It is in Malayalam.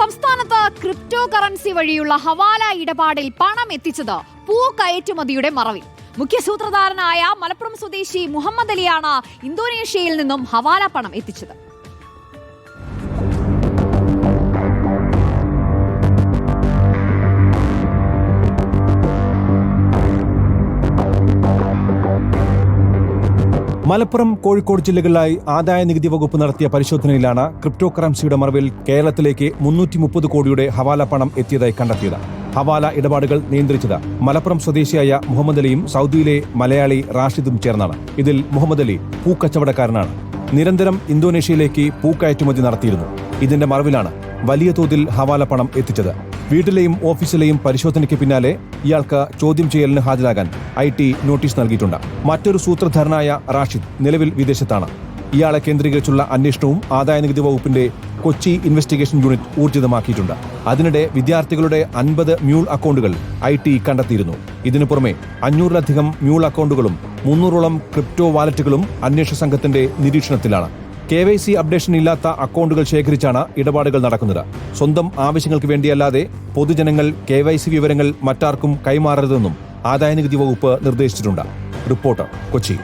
സംസ്ഥാനത്ത് ക്രിപ്റ്റോ കറൻസി വഴിയുള്ള ഹവാല ഇടപാടിൽ പണം എത്തിച്ചത് പൂ കയറ്റുമതിയുടെ മറവിൽ. മുഖ്യ സൂത്രധാരനായ മലപ്പുറം സ്വദേശി മുഹമ്മദ് അലിയാണ് ഇന്തോനേഷ്യയിൽ നിന്നും ഹവാല പണം എത്തിച്ചത്. മലപ്പുറം കോഴിക്കോട് ജില്ലകളിലായി ആദായ നികുതി വകുപ്പ് നടത്തിയ പരിശോധനയിലാണ് ക്രിപ്റ്റോ കറൻസിയുടെ മറവിൽ കേരളത്തിലേക്ക് മുന്നൂറ്റി മുപ്പത് കോടിയുടെ ഹവാല പണം എത്തിയതായി കണ്ടെത്തിയത്. ഹവാല ഇടപാടുകൾ നിയന്ത്രിച്ചത് മലപ്പുറം സ്വദേശിയായ മുഹമ്മദ് അലിയും സൗദിയിലെ മലയാളി റാഷിദും ചേർന്നാണ്. ഇതിൽ മുഹമ്മദ് അലി പൂക്കച്ചവടക്കാരനാണ്. നിരന്തരം ഇന്തോനേഷ്യയിലേക്ക് പൂക്കയറ്റുമതി നടത്തിയിരുന്നു. ഇതിന്റെ മറവിലാണ് വലിയ തോതിൽ ഹവാല പണം എത്തിച്ചത്. വീട്ടിലെയും ഓഫീസിലെയും പരിശോധനയ്ക്ക് പിന്നാലെ ഇയാൾക്ക് ചോദ്യം ചെയ്യലിന് ഹാജരാകാൻ ഐ ടി നോട്ടീസ് നൽകിയിട്ടുണ്ട്. മറ്റൊരു സൂത്രധാരനായ റാഷിദ് നിലവിൽ വിദേശത്താണ്. ഇയാളെ കേന്ദ്രീകരിച്ചുള്ള അന്വേഷണവും ആദായ നികുതി വകുപ്പിന്റെ കൊച്ചി ഇൻവെസ്റ്റിഗേഷൻ യൂണിറ്റ് ഊർജിതമാക്കിയിട്ടുണ്ട്. അതിനിടെ വിദ്യാർത്ഥികളുടെ അൻപത് മ്യൂൾ അക്കൗണ്ടുകൾ ഐ ടി കണ്ടെത്തിയിരുന്നു. ഇതിനു പുറമെ അഞ്ഞൂറിലധികം മ്യൂൾ അക്കൗണ്ടുകളും മുന്നൂറോളം ക്രിപ്റ്റോ വാലറ്റുകളും അന്വേഷണ സംഘത്തിന്റെ നിരീക്ഷണത്തിലാണ്. കെ വൈ സി അപ്ഡേഷൻ ഇല്ലാത്ത അക്കൗണ്ടുകൾ ശേഖരിച്ചാണ് ഇടപാടുകൾ നടക്കുന്നത്. സ്വന്തം ആവശ്യങ്ങൾക്ക് വേണ്ടിയല്ലാതെ പൊതുജനങ്ങൾ കെ വൈ സി വിവരങ്ങൾ മറ്റാർക്കും കൈമാറരുതെന്നും ആദായനികുതി വകുപ്പ് നിർദ്ദേശിച്ചിട്ടുണ്ട്. റിപ്പോർട്ടർ കൊച്ചി.